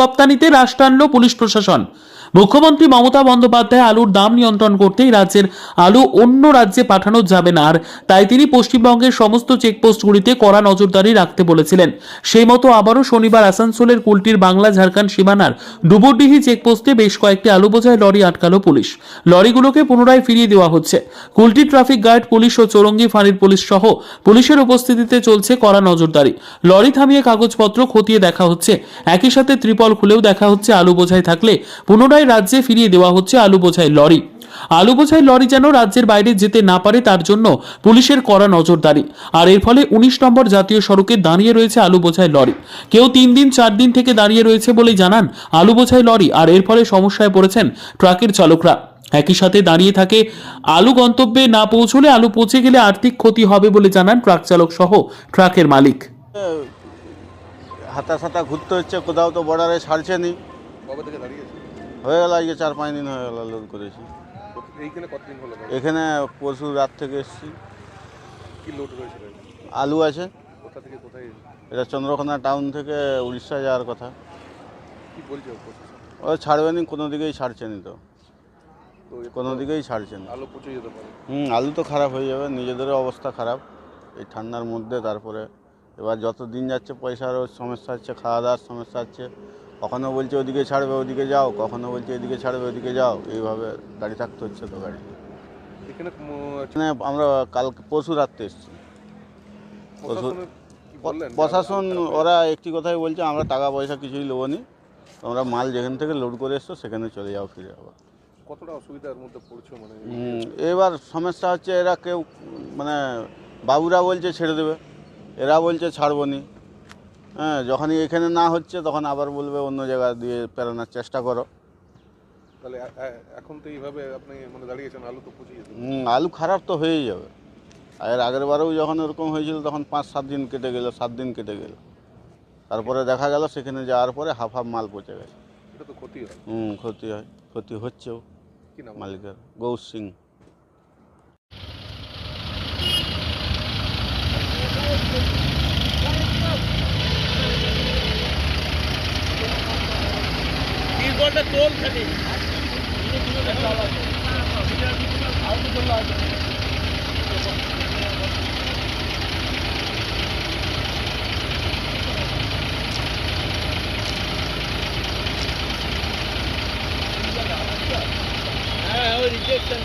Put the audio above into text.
রপ্তানিতে হ্রাস টানল পুলিশ প্রশাসন। মুখ্যমন্ত্রী মমতা বন্দ্যোপাধ্যায় আলুর দাম নিয়ন্ত্রণ করতেই রাজ্যের আলু অন্য রাজ্যে পাঠানো যাবে না আর তাই তিনি পশ্চিমবঙ্গের সমস্ত চেকপোস্টগুলিতে কড়া নজরদারি রাখতে বলেছিলেন। সেই মতো আবারও শনিবার আসানসোলের কুলটির বাংলা, ঝাড়খণ্ড সীমানার ডুবুরডিহি চেকপোস্টে বেশ কয়েকটি আলু বোঝাই লরি আটকালো পুলিশ। লরিগুলোকে পুনরায় ফিরিয়ে দেওয়া হচ্ছে। কুলটি ট্রাফিক গার্ড পুলিশ ও চৌরঙ্গি ফাঁড়ির পুলিশ সহ পুলিশের উপস্থিতিতে চলছে কড়া নজরদারি। লরি থামিয়ে কাগজপত্র খতিয়ে দেখা হচ্ছে। একই সাথে ত্রিপল খুলেও দেখা হচ্ছে আলু বোঝাই থাকলে। পুনরায় রাজ্যে ফিরিয়ে দেওয়া হচ্ছে আলু বোঝাই লরি। আলু বোঝাই লরি যেন রাজ্যের বাইরে যেতে না পারে তার জন্য পুলিশের কড়া নজরদারি। আর এর ফলে উনিশ নম্বর জাতীয় সড়কে দাঁড়িয়ে রয়েছে আলু বোঝাই লরি। কেউ তিন দিন, চার দিন থেকে দাঁড়িয়ে রয়েছে বলেই জানান আলু বোঝাই লরি, আর এর ফলে সমস্যায় পড়েছেন ট্রাকের চালকরা। একই সাথে দাঁড়িয়ে থাকে আলু গন্তব্যে না পৌঁছলে আলু পৌঁছে গেলে আর্থিক ক্ষতি হবে বলে জানান ট্রাক চালক সহ ট্রাকের মালিক। হাতা সাতা ঘুরতে হচ্ছে কোথাও তো বর্ডারে ছাড়ছে নি। কবে থেকে দাঁড়িয়েছে? হয়ে গেল আজকে চার পাঁচ দিন হয়ে গেল লোড করেছি। এইখানে কতদিন হলো? এখানে পরশু রাত থেকে এসেছি। কি লোড রয়েছে আলু আছে। কোথা থেকে কোথায়? এটা চন্দ্রকোনা টাউন থেকে উড়িষ্যা যাওয়ার কথা। কি বলছে ও ছাড়বে নি কোনো দিকেই ছাড়ছে নি তো। তো কোনো দিকেই ছাড়ছে না। আলো পচে যেতে পারে। হুম আলু তো খারাপ হয়ে যাবে নিজেদেরও অবস্থা খারাপ। এই ঠান্ডার মধ্যে তারপরে এবার যত দিন যাচ্ছে পয়সারও সমস্যা হচ্ছে খাওয়া দাওয়ার সমস্যা হচ্ছে কখনো বলছে ওদিকে ছাড়বে ওদিকে যাও কখনো বলছে এদিকে ছাড়বে ওদিকে যাও এইভাবে গাড়ি থাকতে হচ্ছে তো গাড়ি। এখানে এখানে আমরা কাল পরশু রাত্রে এসেছি। যে প্রশাসন ওরা একটি কথাই বলছে আমরা টাকা পয়সা কিছুই নেব নি তোমরা মাল যেখান থেকে লোড করে এসছো সেখানে চলে যাও ফিরে আবার কতটা অসুবিধার মধ্যে পড়ছো মানে? এবার সমস্যা হচ্ছে এরা কেউ মানে বাবুরা বলছে ছেড়ে দেবে। এরা বলছে ছাড়বো নি। হ্যাঁ যখনই এখানে না হচ্ছে তখন আবার বলবে অন্য জায়গা দিয়ে পেরানোর চেষ্টা করো। তাহলে এখন তো এইভাবে আপনি মানে দাঁড়িয়েছেন আলু তো পচে যেতে হুম, আলু খারাপ তো হয়েই যাবে। আর এর আগের বারেও যখন এরকম হয়েছিল তখন পাঁচ সাত দিন কেটে গেল সাত দিন কেটে গেল। তারপরে দেখা গেল সেখানে যাওয়ার পরে হাফ হাফ মাল পচে গেছে। এটা তো ক্ষতি হয়। হুম ক্ষতি হয় ক্ষতি হচ্ছেও মালিকের গৌর সিং। ಒಳ್ಳೆ ತೋಲ್ ಸರಿ ರಿಜೆಕ್ಷನ್